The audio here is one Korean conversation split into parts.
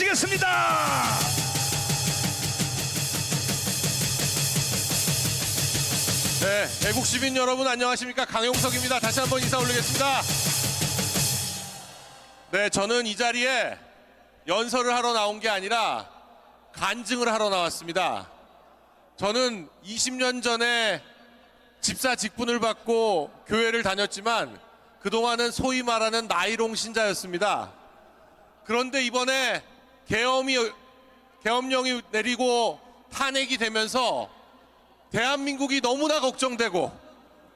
모시겠습니다. 네, 애국 시민 여러분 안녕하십니까 강용석입니다. 다시 한번 인사 올리겠습니다. 네, 저는 이 자리에 연설을 하러 나온 게 아니라 간증을 하러 나왔습니다. 저는 20년 전에 집사 직분을 받고 교회를 다녔지만 그동안은 소위 말하는 나이롱 신자였습니다. 그런데 이번에 계엄이 계엄령이 내리고 탄핵이 되면서 대한민국이 너무나 걱정되고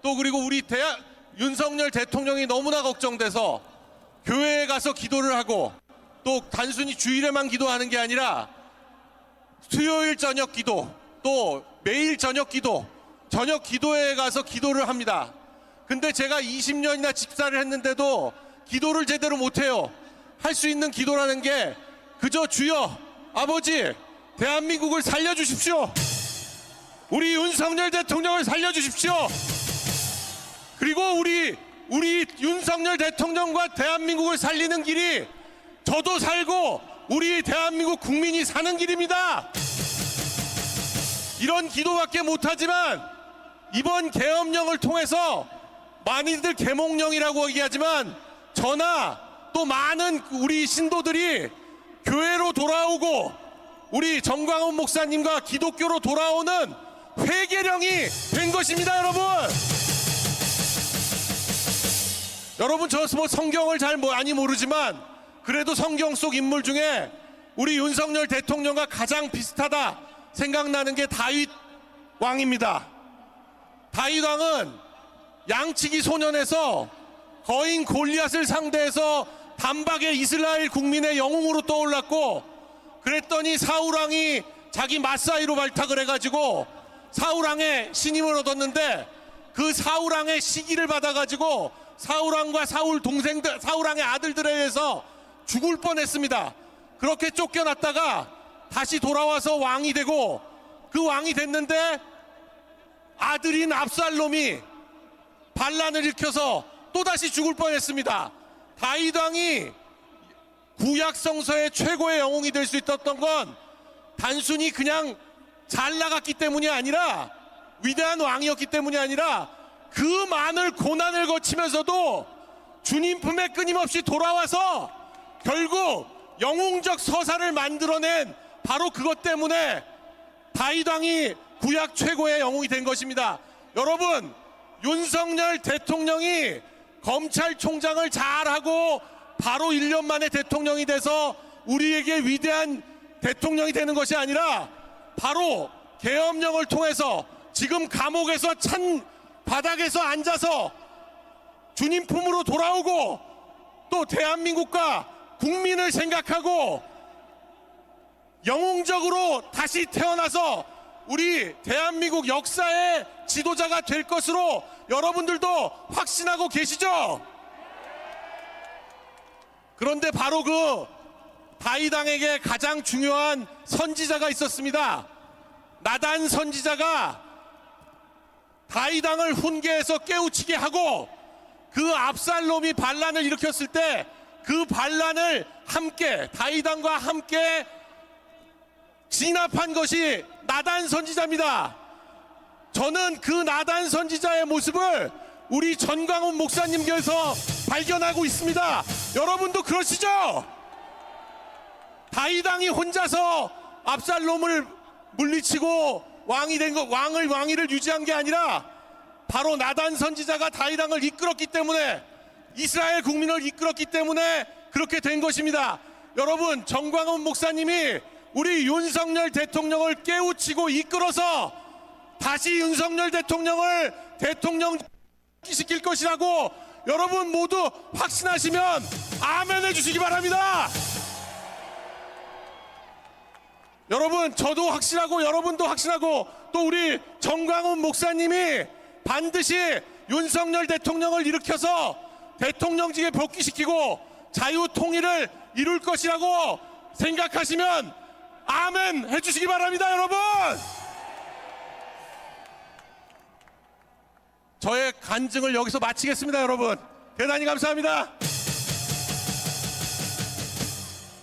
또 그리고 우리 대한 윤석열 대통령이 너무나 걱정돼서 교회에 가서 기도를 하고 또 단순히 주일에만 기도하는 게 아니라 수요일 저녁 기도 또 매일 저녁 기도 저녁 기도회에 가서 기도를 합니다. 근데 제가 20년이나 집사를 했는데도 기도를 제대로 못해요. 할 수 있는 기도라는 게 그저 주여 아버지 대한민국을 살려주십시오. 우리 윤석열 대통령을 살려주십시오. 그리고 우리 우리 윤석열 대통령과 대한민국을 살리는 길이 저도 살고 우리 대한민국 국민이 사는 길입니다. 이런 기도밖에 못하지만 이번 계엄령을 통해서 많이들 계몽령이라고 얘기하지만 저나 또 많은 우리 신도들이 교회로 돌아오고 우리 정광훈 목사님과 기독교로 돌아오는 회개령이 된 것입니다, 여러분. 여러분 저 뭐 성경을 잘 많이 모르지만 그래도 성경 속 인물 중에 우리 윤석열 대통령과 가장 비슷하다 생각나는 게 다윗 왕입니다. 다윗 왕은 양치기 소년에서 거인 골리앗을 상대해서 단박에 이스라엘 국민의 영웅으로 떠올랐고 그랬더니 사울 왕이 자기 맞사이로 발탁을 해가지고 사울 왕의 신임을 얻었는데 그 사울 왕의 시기를 받아가지고 사울 왕과 사울 동생들 사울 왕의 아들들에 의해서 죽을 뻔했습니다. 그렇게 쫓겨났다가 다시 돌아와서 왕이 되고 그 왕이 됐는데 아들인 압살롬이 반란을 일으켜서 또다시 죽을 뻔했습니다. 다윗 왕이 구약 성서의 최고의 영웅이 될 수 있었던 건 단순히 그냥 잘 나갔기 때문이 아니라 위대한 왕이었기 때문이 아니라 그 많은 고난을 거치면서도 주님 품에 끊임없이 돌아와서 결국 영웅적 서사를 만들어낸 바로 그것 때문에 다윗 왕이 구약 최고의 영웅이 된 것입니다. 여러분 윤석열 대통령이 검찰총장을 잘하고 바로 1년 만에 대통령이 돼서 우리에게 위대한 대통령이 되는 것이 아니라 바로 계엄령을 통해서 지금 감옥에서 찬 바닥에서 앉아서 주님 품으로 돌아오고 또 대한민국과 국민을 생각하고 영웅적으로 다시 태어나서 우리 대한민국 역사의 지도자가 될 것으로 여러분들도 확신하고 계시죠? 그런데 바로 그 다이당에게 가장 중요한 선지자가 있었습니다. 나단 선지자가 다이당을 훈계해서 깨우치게 하고 그 압살롬이 반란을 일으켰을 때 그 반란을 함께 다이당과 함께 진압한 것이 나단 선지자입니다. 저는 그 나단 선지자의 모습을 우리 전광훈 목사님께서 발견하고 있습니다. 여러분도 그러시죠? 다이당이 혼자서 압살롬을 물리치고 왕이 된 것, 왕을 왕위를 유지한 게 아니라 바로 나단 선지자가 다이당을 이끌었기 때문에 이스라엘 국민을 이끌었기 때문에 그렇게 된 것입니다. 여러분 정광훈 목사님이 우리 윤석열 대통령을 깨우치고 이끌어서 다시 윤석열 대통령을 대통령 시킬 것이라고 여러분 모두 확신하시면 아멘 해주시기 바랍니다. 여러분 저도 확신하고 여러분도 확신하고 또 우리 정광훈 목사님이 반드시 윤석열 대통령을 일으켜서 대통령직에 복귀시키고 자유 통일을 이룰 것이라고 생각하시면 아멘 해주시기 바랍니다 여러분 간증을 여기서 마치겠습니다 여러분. 대단히 감사합니다